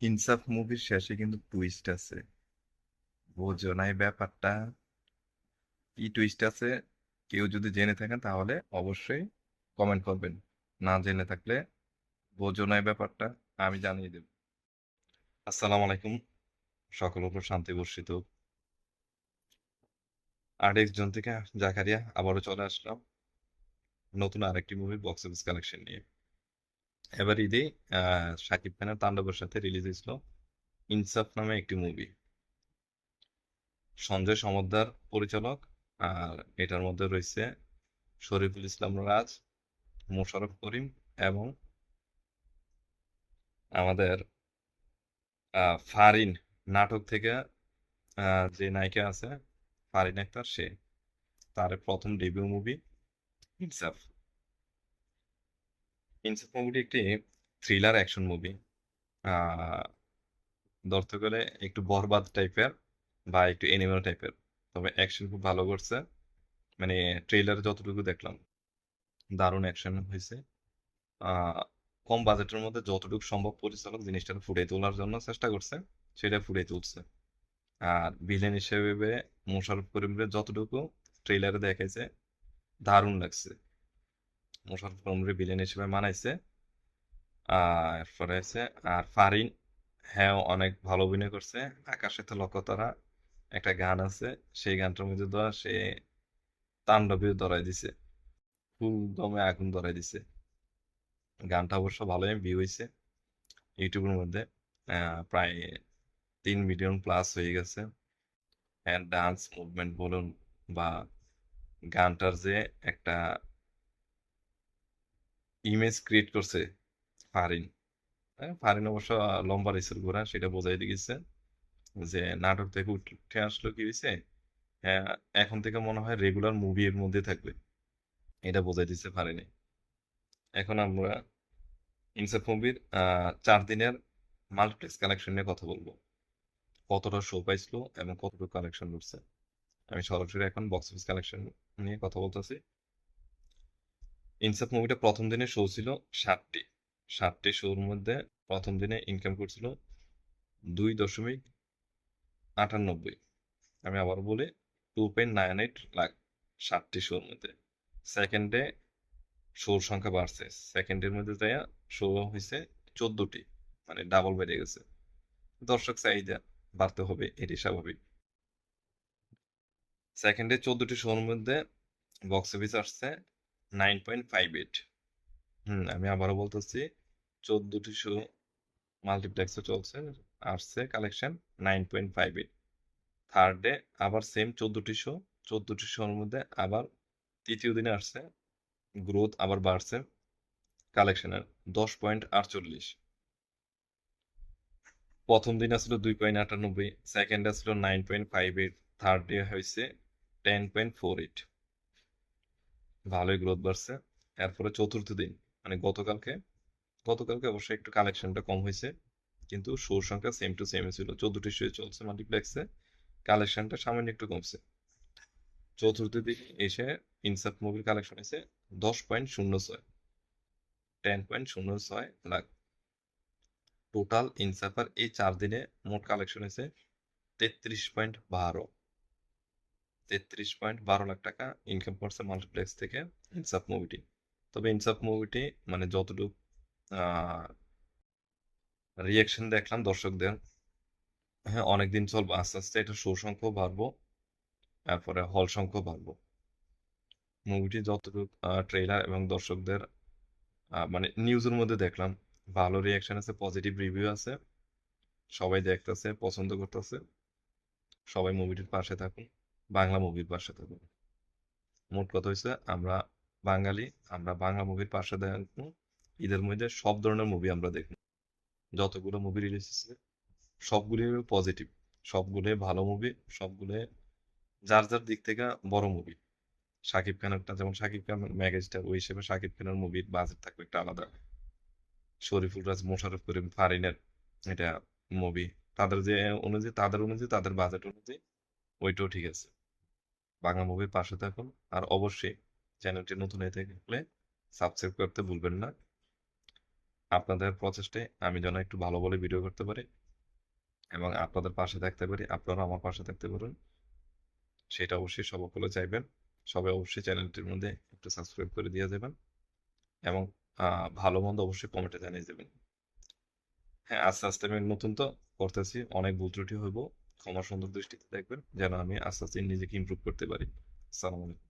ইনসাফ মুভির শেষে কিন্তু টুইস্ট আছে। বোঝো নাই ব্যাপারটা। কি টুইস্ট আছে? কেউ যদি জেনে থাকেন তাহলে অবশ্যই কমেন্ট করবেন। না জেনে থাকলে বোঝো নাই ব্যাপারটা, আমি জানিয়ে দেব। আসসালামু আলাইকুম। সকল উপর শান্তি বর্ষিত। আট এক্স জন থেকে জাকারিয়া আবারও চলে আসলাম। নতুন আরেকটি মুভি বক্স অফিস কালেকশন নিয়ে। এবার ঈদে শাকিব খানের তাণ্ডবের সাথে রিলিজ হয়েছিল ইনসাফ নামে একটি মুভি। সঞ্জয় সমদ্দার পরিচালক, আর এটার মধ্যে রয়েছে শরীফুল ইসলাম রাজ, মোশাররফ করিম এবং আমাদের ফারিন নাটক থেকে যে নায়িকা আছে, ফারিন আক্তার, সে। তার প্রথম ডেবিউ মুভি ইনসাফ। ইনসাফ মুভিটি একটি থ্রিলার অ্যাকশন মুভি ধরতে গেলে একটু বরবাদ টাইপের বা একটু এনিমেল টাইপের তবে অ্যাকশন খুব ভালো করছে। মানে ট্রেলারে যতটুকু দেখলাম, দারুণ অ্যাকশন হয়েছে। কম বাজেটের মধ্যে যতটুকু সম্ভব পরিচালক জিনিসটা ফুটিয়ে তোলার জন্য চেষ্টা করছে, সেটা ফুটিয়ে তুলছে। আর ভিলেন হিসেবে মোশাররফ করিমের যতটুকু ট্রেলারে দেখাইছে, দারুণ লাগছে। মোশাররফ করিমের ভিলেন হিসেবে মানাইছে। আর এরপরে আছে আর ফারিন হ্যাঁ অনেক ভালো অভিনয় করছে। আকাশে লক্ষ্য তারা একটা গান আছে, সেই গানটার মধ্যে দেওয়া সে তাণ্ডবে ধরাই দিছে। ফুল দমে আগুন ধরাই দিছে। গানটা অবশ্য ভালোই ভিউ হয়েছে ইউটিউবের মধ্যে। প্রায় তিন মিলিয়ন প্লাস হয়ে গেছে। ডান্স মুভমেন্ট বলুন বা গানটার যে একটা ইমেজ ক্রিয়েট করছে ফারিন। হ্যাঁ, ফারিন অবশ্য লম্বা রেসের ঘোড়া সেটা বোঝাই দিয়েছে যে নাটক থেকে উঠে আসলো কি হয়েছে? হ্যাঁ এখন থেকে মনে হয় রেগুলার মুভি এর মধ্যে থাকবে। এটা বোঝাই দিতে পারেনি এখন আমরা ইনসাফ মুভির চার দিনের মাল্টিপ্লেক্স কালেকশন নিয়ে কথা বলব। কতটা শো পাইছিল এবং কতটুকু কালেকশন করছে আমি সরাসরি এখন বক্স অফিস কালেকশন নিয়ে কথা বলতেছি। ইনসাফ মুভিটা প্রথম দিনে শো ছিল সাতটি। সাতটি শোর মধ্যে প্রথম দিনে ইনকাম করছিল দুই দশমিক আটানব্বই। আমি আবার বলি two point nine eight lakh ষাটটি শোর মধ্যে। সেকেন্ডে শোর সংখ্যা বাড়ছে। সেকেন্ডের মধ্যে যাইয়া শো হয়েছে চোদ্দটি মানে ডাবল বেড়ে গেছে। দর্শক চাহিদা বাড়তে হবে, এটি স্বাভাবিক। সেকেন্ডে চোদ্দটি শোর মধ্যে বক্স অফিস আসছে নাইন পয়েন্ট ফাইভ এইট। হুম, আমি আবারও বলতেছি চোদ্দটি শো মাল্টিপ্লেক্সে চলছে, আসছে collection nine point five eight. Third day আবার সেম চোদ্দটি শো চোদ্দটি শোর মধ্যে আবার তৃতীয় দিনে আসছে গ্রোথ আবার বাড়ছে কালেকশনের দশ পয়েন্ট আটচল্লিশ। প্রথম দিন আসলো দুই পয়েন্ট আটানব্বই সেকেন্ড আসলো nine point five eight third day হয়েছে টেন পয়েন্ট ফোর এইট। ভালোই গ্রোথ বাড়ছে। এরপরে চতুর্থ দিন মানে গতকালকে গতকালকে অবশ্যই একটু কালেকশনটা কম হয়েছে, কিন্তু শোর সংখ্যা সেম টু সেম ছিল। চোদ্দটি শো চলছে মাল্টিপ্লেক্সে কালেকশনটা সামান্য একটু কমছে। চতুর্থ দিন এসে ইনসাফ মুভির কালেকশন হয়েছে দশ পয়েন্ট শূন্য ছয় টেন পয়েন্ট শূন্য ছয় লাখ। টোটাল ইনসাফার এই চার দিনে মোট কালেকশন হয়েছে তেত্রিশ পয়েন্ট বারো। তেত্রিশ পয়েন্ট বারো লাখ টাকা ইনকাম করছে মাল্টিপ্লেক্স থেকে ইনসাফ মুভিটি তবে ইনসাফ মুভিটি মানে যতটুকু রিয়াকশন দেখলাম দর্শকদের হ্যাঁ অনেকদিন চলবে, আস্তে আস্তে এটা শো সংখ্যাও বাড়বো, তারপরে হল সংখ্যাও বাড়বো। মুভিটি যতটুকু ট্রেলার এবং দর্শকদের মানে নিউজের মধ্যে দেখলাম, ভালো রিয়াকশন আছে পজিটিভ রিভিউ আছে, সবাই দেখতেছে, পছন্দ করতেছে, সবাই মুভিটির পাশে থাকুন বাংলা মুভির পাশে মোট কথা হয়েছে আমরা বাঙালি, আমরা বাংলা মুভির পাশে থাকব। ঈদের মধ্যে সব ধরনের মুভি আমরা দেখব। যতগুলো মুভি রিলিজ হচ্ছে সবগুলি পজিটিভ সবগুলো ভালো মুভি সবগুলো যার যার দিক থেকে বড় মুভি শাকিব খানেরটা যেমন শাকিব খান ম্যাগাস্টার, ওই হিসেবে শাকিব খানের মুভির বাজেট থাকবে একটা আলাদা। শরীফুল রাজ, মোশাররফ করিম, ফারিনের এটা মুভি তাদের যে অনুযায়ী, তাদের অনুযায়ী, তাদের বাজেট অনুযায়ী, ওইটাও ঠিক আছে। বাংলা মুভির পাশে থাকুন। আর অবশ্যই চ্যানেলটি নতুন হয়ে থাকলে সাবস্ক্রাইব করতে ভুলবেন না। আপনাদের প্রচেষ্টায় আমি যেন একটু ভালো বলে ভিডিও করতে পারি এবং আপনাদের পাশে থাকতে পারি আপনারা আমার পাশে থাকতে পারেন। সেটা অবশ্যই সকলে চাইবেন। সবাই অবশ্যই চ্যানেলটির মধ্যে একটু সাবস্ক্রাইব করে দিয়ে যাবেন এবং ভালো মন্দ অবশ্যই কমেন্টে জানিয়ে দেবেন। হ্যাঁ আস্তে আস্তে আমি নতুন তো করতেছি, অনেক ভুল ত্রুটি হইব। ক্ষমা সুন্দর দৃষ্টিতে দেখবেন যেন আমি আস্তে আস্তে নিজেকে ইমপ্রুভ করতে পারি। আসসালামু আলাইকুম।